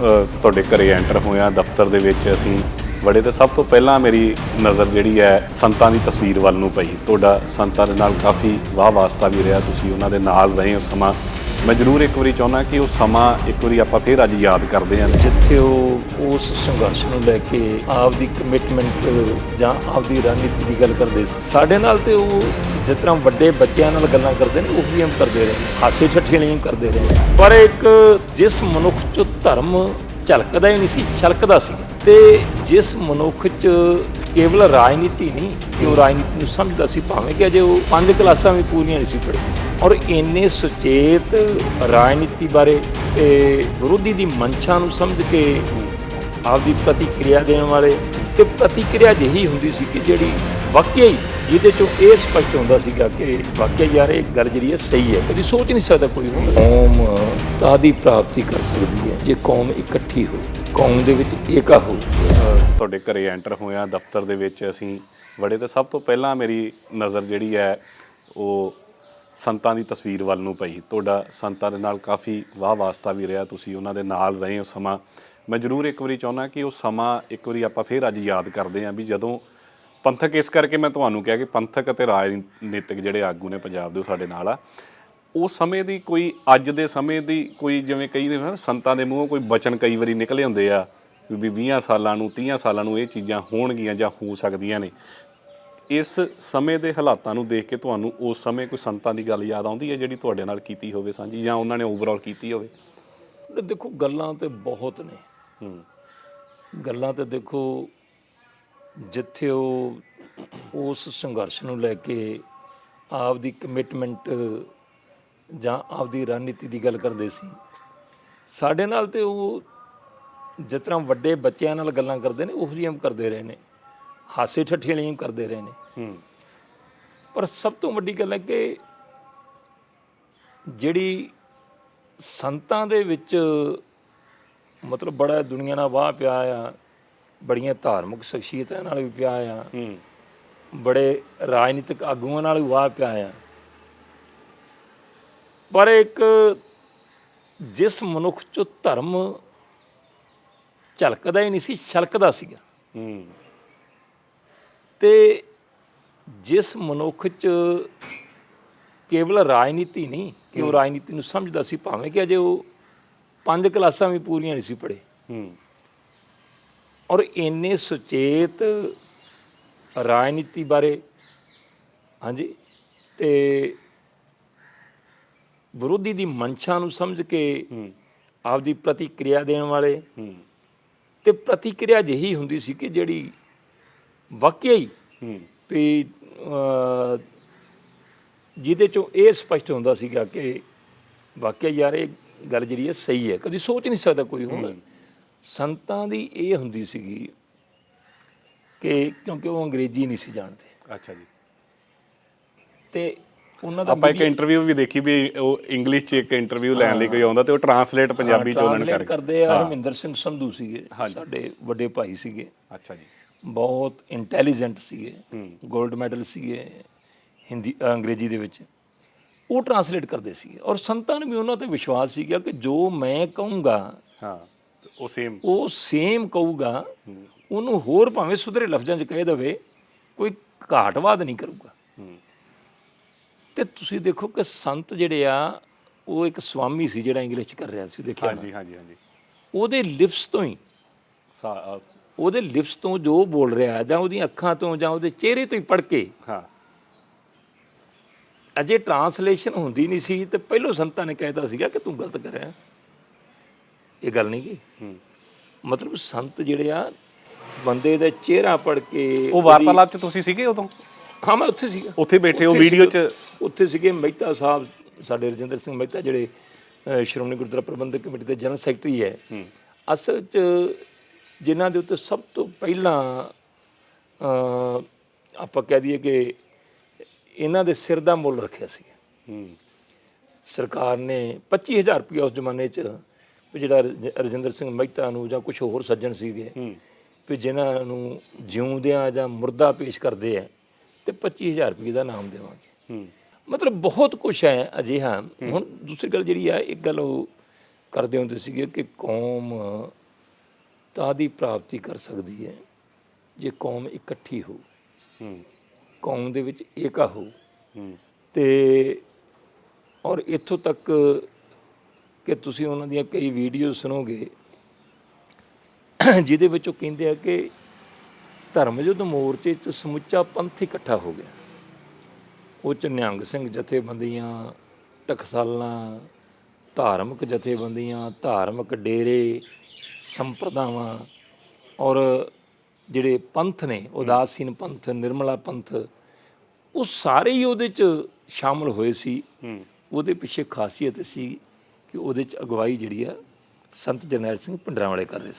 ਤੁਹਾਡੇ ਘਰੇ ਐਂਟਰ ਹੋਇਆ, ਦਫ਼ਤਰ ਦੇ ਵਿੱਚ ਅਸੀਂ ਬੜੇ ਤੇ ਸਭ ਤੋਂ ਪਹਿਲਾਂ ਮੇਰੀ ਨਜ਼ਰ ਜਿਹੜੀ ਹੈ ਸੰਤਾਂ ਦੀ ਤਸਵੀਰ ਵੱਲ ਨੂੰ ਪਈ। ਤੁਹਾਡਾ ਸੰਤਾਂ ਦੇ ਨਾਲ ਕਾਫੀ ਵਾਹ ਵਾਸਤਾ ਵੀ ਰਿਹਾ, ਤੁਸੀਂ ਉਹਨਾਂ ਦੇ ਨਾਲ ਰਹੇ ਹੋ ਸਮਾਂ। ਮੈਂ ਜ਼ਰੂਰ ਇੱਕ ਵਾਰੀ ਚਾਹੁੰਦਾ ਕਿ ਉਹ ਸਮਾਂ ਇੱਕ ਵਾਰੀ ਆਪਾਂ ਫੇਰ ਅੱਜ ਯਾਦ ਕਰਦੇ ਹਾਂ। ਜਿੱਥੇ ਉਹ ਉਸ ਸੰਘਰਸ਼ ਨੂੰ ਲੈ ਕੇ ਆਪਦੀ ਕਮਿਟਮੈਂਟ ਜਾਂ ਆਪਦੀ ਰਣਨੀਤੀ ਦੀ ਗੱਲ ਕਰਦੇ ਸੀ। ਸਾਡੇ ਨਾਲ ਤੇ ਉਹ ਜਿਸ ਤਰ੍ਹਾਂ ਵੱਡੇ ਬੱਚਿਆਂ ਨਾਲ ਗੱਲਾਂ ਕਰਦੇ ਨੇ, ਉਹ ਵੀ ਹਮ ਕਰਦੇ ਰਹੇ। ਹਾਸੇ ਠੱਠੇ ਨਹੀਂ ਕਰਦੇ ਰਹੇ। ਪਰ ਇੱਕ ਜਿਸ ਮਨੁੱਖ ਚ ਧਰਮ ਝਲਕਦਾ ਹੀ ਨਹੀਂ ਸੀ, ਛਲਕਦਾ ਸੀ। ਤੇ ਜਿਸ ਮਨੁੱਖ ਚ ਕੇਵਲ ਰਾਜਨੀਤੀ ਨਹੀਂ, ਕਿ ਉਹ ਰਾਜਨੀਤੀ ਨੂੰ ਸਮਝਦਾ ਸੀ, ਭਾਵੇਂ ਕਿ ਅਜੇ ਉਹ ਪੰਜ ਕਲਾਸਾਂ ਵੀ ਪੂਰੀਆਂ ਨਹੀਂ ਸੀ ਪੜ੍ਹੀ ਔਰ ਇੰਨੇ ਸੁਚੇਤ ਰਾਜਨੀਤੀ ਬਾਰੇ ਤੇ ਵਿਰੋਧੀ ਦੀ ਮਨਸ਼ਾ ਨੂੰ ਸਮਝ ਕੇ ਆਪਦੀ ਪ੍ਰਤੀਕਿਰਿਆ ਦੇਣ ਵਾਲੇ, ਤੇ ਪ੍ਰਤੀਕਿਰਿਆ ਜਿਹੀ ਹੁੰਦੀ ਸੀ ਕਿ ਜਿਹੜੀ ਵਾਕਿਆ ਹੀ ਜਿਹਦੇ ਚੋਂ ਇਹ ਸਪਸ਼ਟ ਹੁੰਦਾ ਸੀਗਾ ਕਿ ਵਾਕਿਆ ਯਾਰ ਇਹ ਗੱਲ ਜਿਹੜੀ ਹੈ ਸਹੀ ਹੈ, ਕਦੀ ਸੋਚ ਨਹੀਂ ਸਕਦਾ ਕੋਈ ਹੁਣ ਕੌਮ ਤਾਦੀ ਪ੍ਰਾਪਤੀ ਕਰ ਸਕਦੀ ਹੈ ਜੇ ਕੌਮ ਇਕੱਠੀ ਹੋ ਕੌਮ ਦੇ ਵਿੱਚ ਏਕਾ ਹੋ ਤੁਹਾਡੇ ਘਰੇ ਐਂਟਰ ਹੋਇਆ, ਦਫ਼ਤਰ ਦੇ ਵਿੱਚ ਅਸੀਂ ਵੜੇ ਤੇ ਸਭ ਤੋਂ ਪਹਿਲਾਂ ਮੇਰੀ ਨਜ਼ਰ ਜਿਹੜੀ ਹੈ ਉਹ ਸੰਤਾਂ ਦੀ ਤਸਵੀਰ ਵੱਲ ਨੂੰ ਪਈ। ਤੁਹਾਡਾ ਸੰਤਾਂ ਦੇ ਨਾਲ ਕਾਫੀ ਵਾਹ ਵਾਸਤਾ ਵੀ ਰਿਹਾ, ਤੁਸੀਂ ਉਹਨਾਂ ਦੇ ਨਾਲ ਰਹੇ ਹੋ ਸਮਾਂ। ਮੈਂ ਜ਼ਰੂਰ ਇੱਕ ਵਾਰੀ ਚਾਹੁੰਦਾ ਕਿ ਉਹ ਸਮਾਂ ਇੱਕ ਵਾਰੀ ਆਪਾਂ ਫੇਰ ਅੱਜ ਯਾਦ ਕਰਦੇ ਹਾਂ ਵੀ ਜਦੋਂ ਪੰਥਕ ਇਸ ਕਰਕੇ ਮੈਂ ਤੁਹਾਨੂੰ ਕਿਹਾ ਕਿ ਪੰਥਕ ਅਤੇ ਰਾਜਨੀਤਿਕ ਜਿਹੜੇ ਆਗੂ ਨੇ ਪੰਜਾਬ ਦੇ ਉਹ ਸਾਡੇ ਨਾਲ ਆ। ਉਸ ਸਮੇਂ ਦੀ ਕੋਈ ਅੱਜ ਦੇ ਸਮੇਂ ਦੀ ਕੋਈ ਜਿਵੇਂ ਕਈ ਦੇ ਸੰਤਾਂ ਦੇ ਮੂੰਹੋਂ ਕੋਈ ਬਚਨ ਕਈ ਵਾਰੀ ਨਿਕਲੇ ਹੁੰਦੇ ਆ ਵੀ 20 ਸਾਲਾਂ ਨੂੰ 30 ਸਾਲਾਂ ਨੂੰ ਇਹ ਚੀਜ਼ਾਂ ਹੋਣਗੀਆਂ ਜਾਂ ਹੋ ਸਕਦੀਆਂ ਨੇ। ਇਸ ਸਮੇਂ ਦੇ ਹਾਲਾਤਾਂ ਨੂੰ ਦੇਖ ਕੇ ਤੁਹਾਨੂੰ ਉਸ ਸਮੇਂ ਕੋਈ ਸੰਤਾਂ ਦੀ ਗੱਲ ਯਾਦ ਆਉਂਦੀ ਹੈ ਜਿਹੜੀ ਤੁਹਾਡੇ ਨਾਲ ਕੀਤੀ ਹੋਵੇ ਸਾਂਝੀ ਜਾਂ ਉਹਨਾਂ ਨੇ ਓਵਰਆਲ ਕੀਤੀ ਹੋਵੇ? ਦੇਖੋ ਗੱਲਾਂ ਤੇ ਬਹੁਤ ਨੇ। ਹੂੰ। ਗੱਲਾਂ ਤੇ ਦੇਖੋ ਜਿੱਥੇ ਉਹ ਉਸ ਸੰਘਰਸ਼ ਨੂੰ ਲੈ ਕੇ ਆਪਦੀ ਕਮਿਟਮੈਂਟ ਜਾਂ ਆਪਦੀ ਰਣਨੀਤੀ ਦੀ ਗੱਲ ਕਰਦੇ ਸੀ। ਸਾਡੇ ਨਾਲ ਤੇ ਉਹ ਜਿਸ ਤਰ੍ਹਾਂ ਵੱਡੇ ਬੱਚਿਆਂ ਨਾਲ ਗੱਲਾਂ ਕਰਦੇ ਨੇ ਉਹ ਜਿਹੀਆਂ ਕਰਦੇ ਰਹੇ ਨੇ। ਹਾਸੇ ਠੱਠੇ ਵਾਲੀਆਂ ਕਰਦੇ ਰਹੇ ਨੇ। ਪਰ ਸਭ ਤੋਂ ਵੱਡੀ ਗੱਲ ਹੈ ਕਿ ਜਿਹੜੀ ਸੰਤਾਂ ਦੇ ਵਿੱਚ ਮਤਲਬ ਬੜਾ ਦੁਨੀਆ ਨਾਲ ਵਾਹ ਪਿਆ ਆ ਬੜੀਆਂ ਧਾਰਮਿਕ ਸ਼ਖਸੀਅਤਾਂ ਨਾਲ ਵੀ ਪਿਆ ਆ। ਹੂੰ। ਬੜੇ ਰਾਜਨੀਤਿਕ ਆਗੂਆਂ ਨਾਲ ਵੀ ਵਾਹ ਪਿਆ ਆ। ਪਰ ਇੱਕ ਜਿਸ ਮਨੁੱਖ ਚ ਧਰਮ ਝਲਕਦਾ ਹੀ ਨਹੀਂ ਸੀ ਛਲਕਦਾ ਸੀਗਾ। ਹੂੰ। ਤੇ ਜਿਸ ਮਨੁੱਖ ਚ ਕੇਵਲ ਰਾਜਨੀਤੀ ਨਹੀਂ ਕਿ ਉਹ ਰਾਜਨੀਤੀ ਨੂੰ ਸਮਝਦਾ ਸੀ ਭਾਵੇਂ ਕਿ ਅਜੇ ਉਹ ਪੰਜ ਕਲਾਸਾਂ ਵੀ ਪੂਰੀਆਂ ਨਹੀਂ ਸੀ ਪੜ੍ਹੇ। ਹੂੰ। ਔਰ ਇੰਨੇ ਸੁਚੇਤ ਰਾਜਨੀਤੀ ਬਾਰੇ ਹਾਂਜੀ ਤੇ ਵਿਰੋਧੀ ਦੀ ਮਨਸ਼ਾ ਨੂੰ ਸਮਝ ਕੇ ਆਪਦੀ ਪ੍ਰਤੀਕਿਰਿਆ ਦੇਣ ਵਾਲੇ ਤੇ ਪ੍ਰਤੀਕਿਰਿਆ ਜਿਹੀ ਹੁੰਦੀ ਸੀ ਕਿ ਜਿਹੜੀ ਵਾਕਿਆ ਹੀ ਵੀ ਜਿਹਦੇ ਚੋਂ ਇਹ ਸਪਸ਼ਟ ਹੁੰਦਾ ਸੀਗਾ ਕਿ ਵਾਕਿਆ ਯਾਰ ਇਹ ਗੱਲ ਜਿਹੜੀ ਹੈ ਸਹੀ ਹੈ। ਕਦੀ ਸੋਚ ਨਹੀਂ ਸਕਦਾ ਕੋਈ ਹੁਣ। ਸੰਤਾਂ ਦੀ ਇਹ ਹੁੰਦੀ ਸੀਗੀ ਕਿ ਕਿਉਂਕਿ ਉਹ ਅੰਗਰੇਜ਼ੀ ਨਹੀਂ ਸੀ ਜਾਣਦੇ। ਅੱਛਾ ਜੀ। ਤੇ ਉਹਨਾਂ ਦਾ ਆਪਾਂ ਇੱਕ ਇੰਟਰਵਿਊ ਵੀ ਦੇਖੀ ਵੀ ਉਹ ਇੰਗਲਿਸ਼ 'ਚ ਇੱਕ ਇੰਟਰਵਿਊ ਲੈਣ ਲਈ ਕੋਈ ਆਉਂਦਾ ਤੇ ਉਹ ਟਰਾਂਸਲੇਟ ਪੰਜਾਬੀ 'ਚ ਉਹਨਾਂ ਨੇ ਕਰਦੇ ਆ ਹਰਮਿੰਦਰ ਸਿੰਘ ਸੰਧੂ ਸੀਗੇ ਸਾਡੇ ਵੱਡੇ ਭਾਈ ਸੀਗੇ। ਅੱਛਾ ਜੀ। ਬਹੁਤ ਇੰਟੈਲੀਜੈਂਟ ਸੀਗੇ 골ਡ ਮੈਡਲ ਸੀਗੇ ਹਿੰਦੀ ਅੰਗਰੇਜ਼ੀ ਦੇ ਵਿੱਚ। ਉਹ ਟਰਾਂਸਲੇਟ ਕਰਦੇ ਸੀਗੇ। ਔਰ ਸੰਤਾਂ ਨੂੰ ਵੀ ਉਹਨਾਂ ਤੇ ਵਿਸ਼ਵਾਸ ਸੀਗਾ ਕਿ ਜੋ ਮੈਂ ਕਹੂੰਗਾ ਹਾਂ। ਉਹ ਸੇਮ ਉਹ ਸੇਮ ਕਹੂਗਾ ਉਹਨੂੰ ਹੋਰ ਭਾਵੇਂ ਸੁਧਰੇ ਲਫ਼ਜ਼ਾਂ 'ਚ ਕਹਿ ਦੇਵੇ ਕੋਈ ਘਾਟਵਾਦ ਨਹੀਂ ਕਰੂਗਾ। ਤੇ ਤੁਸੀਂ ਦੇਖੋ ਕਿ ਸੰਤ ਜਿਹੜੇ ਆ ਉਹ ਇੱਕ ਸਵਾਮੀ ਸੀ ਜਿਹੜਾ ਇੰਗਲਿਸ਼ 'ਚ ਕਰ ਰਿਹਾ ਸੀ ਦੇਖਿਆ। ਹਾਂਜੀ ਹਾਂਜੀ ਹਾਂਜੀ। ਉਹਦੇ ਲਿਪਸ ਤੋਂ ਹੀ ਉਹਦੇ ਲਿਪਸ ਤੋਂ ਜੋ ਬੋਲ ਰਿਹਾ ਹੈ ਜਾਂ ਉਹਦੀਆਂ ਅੱਖਾਂ ਤੋਂ ਜਾਂ ਉਹਦੇ ਚਿਹਰੇ ਤੋਂ ਹੀ ਪੜ ਕੇ ਹਾਂ। ਅਜੇ ਟਰਾਂਸਲੇਸ਼ਨ ਹੁੰਦੀ ਨਹੀਂ ਸੀ ਤੇ ਪਹਿਲੋਂ ਸੰਤਾਂ ਨੇ ਕਹਿਤਾ ਸੀਗਾ ਕਿ ਤੂੰ ਗਲਤ ਕਰ ਰਿਹਾ। ਇਹ ਗੱਲ ਨਹੀਂ ਕੀ? ਹੂੰ ਮਤਲਬ ਸੰਤ ਜਿਹੜੇ ਆ ਬੰਦੇ ਦਾ ਚਿਹਰਾ ਪੜ ਕੇ ਉਹ ਵਾਰਤਾਲਾਪ 'ਚ ਤੁਸੀਂ ਸੀਗੇ ਉਦੋਂ? ਹਾਂ ਮੈਂ ਉੱਥੇ ਸੀਗਾ। ਉੱਥੇ ਬੈਠੇ ਉਹ ਉੱਥੇ ਵੀਡੀਓ 'ਚ। ਉੱਥੇ ਸੀਗੇ ਮਹਿਤਾ ਸਾਹਿਬ ਸਾਡੇ ਰਜਿੰਦਰ ਸਿੰਘ ਮਹਿਤਾ ਜਿਹੜੇ ਸ਼੍ਰੋਮਣੀ ਗੁਰਦੁਆਰਾ ਪ੍ਰਬੰਧਕ ਕਮੇਟੀ ਦੇ ਜਨਰਲ ਸੈਕਟਰੀ ਹੈ। ਅਸਲ 'ਚ ਜਿਨ੍ਹਾਂ ਦੇ ਉੱਤੇ ਸਭ ਤੋਂ ਪਹਿਲਾਂ ਆਪਾਂ ਕਹਿ ਦਈਏ ਕਿ ਇਹਨਾਂ ਦੇ ਸਿਰ ਦਾ ਮੁੱਲ ਰੱਖਿਆ ਸੀ। ਹੂੰ। ਸਰਕਾਰ ਨੇ 25000 ਰੁਪਏ ਉਸ ਜ਼ਮਾਨੇ 'ਚ ਵੀ ਜਿਹੜਾ ਰਜ- ਰਜਿੰਦਰ ਸਿੰਘ ਮਹਿਤਾ ਨੂੰ ਜਾਂ ਕੁਝ ਹੋਰ ਸੱਜਣ ਸੀਗੇ ਵੀ ਜਿਨ੍ਹਾਂ ਨੂੰ ਜਿਉਂਦਿਆਂ ਜਾਂ ਮੁਰਦਾ ਪੇਸ਼ ਕਰਦੇ ਆ ਤੇ 25000 ਰੁਪਏ ਦਾ ਨਾਮ ਦੇਵਾਂਗੇ। ਹੂੰ। ਮਤਲਬ ਬਹੁਤ ਕੁਝ ਹੈ ਅਜਿਹਾ। ਹੁਣ ਦੂਸਰੀ ਗੱਲ ਜਿਹੜੀ ਆ ਇੱਕ ਗੱਲ ਉਹ ਕਰਦੇ ਹੁੰਦੇ ਸੀਗੇ ਕਿ ਕੌਮ ਤਾਂ ਦੀ ਪ੍ਰਾਪਤੀ ਕਰ ਸਕਦੀ ਹੈ ਜੇ ਕੌਮ ਇਕੱਠੀ ਹੋ। ਹੂੰ। ਕੌਮ ਦੇ ਵਿੱਚ ਏਕਾ ਹੋ। ਹੂੰ। ਤੇ ਔਰ ਇੱਥੋਂ ਤੱਕ ਕਿ ਤੁਸੀਂ ਉਹਨਾਂ ਦੀਆਂ ਕਈ ਵੀਡੀਓ ਸੁਣੋਗੇ ਜਿਹਦੇ ਵਿੱਚ ਉਹ ਕਹਿੰਦੇ ਆ ਕਿ ਧਰਮ ਯੁੱਧ ਮੋਰਚੇ 'ਚ ਸਮੁੱਚਾ ਪੰਥ ਇਕੱਠਾ ਹੋ ਗਿਆ। ਉਹ 'ਚ ਨਿਹੰਗ ਸਿੰਘ ਜਥੇਬੰਦੀਆਂ ਟਕਸਾਲਾਂ ਧਾਰਮਿਕ ਜਥੇਬੰਦੀਆਂ ਧਾਰਮਿਕ ਡੇਰੇ ਸੰਪਰਦਾਵਾਂ ਔਰ ਜਿਹੜੇ ਪੰਥ ਨੇ ਉਦਾਸੀਨ ਪੰਥ ਨਿਰਮਲਾ ਪੰਥ ਉਹ ਸਾਰੇ ਹੀ ਉਹਦੇ 'ਚ ਸ਼ਾਮਲ ਹੋਏ ਸੀ। ਉਹਦੇ ਪਿੱਛੇ ਖਾਸੀਅਤ ਸੀ ਕਿ ਉਹਦੇ 'ਚ ਅਗਵਾਈ ਜਿਹੜੀ ਆ ਸੰਤ ਜਰਨੈਲ ਸਿੰਘ ਪਿੰਡਰਾਂ ਵਾਲੇ ਕਰ ਰਹੇ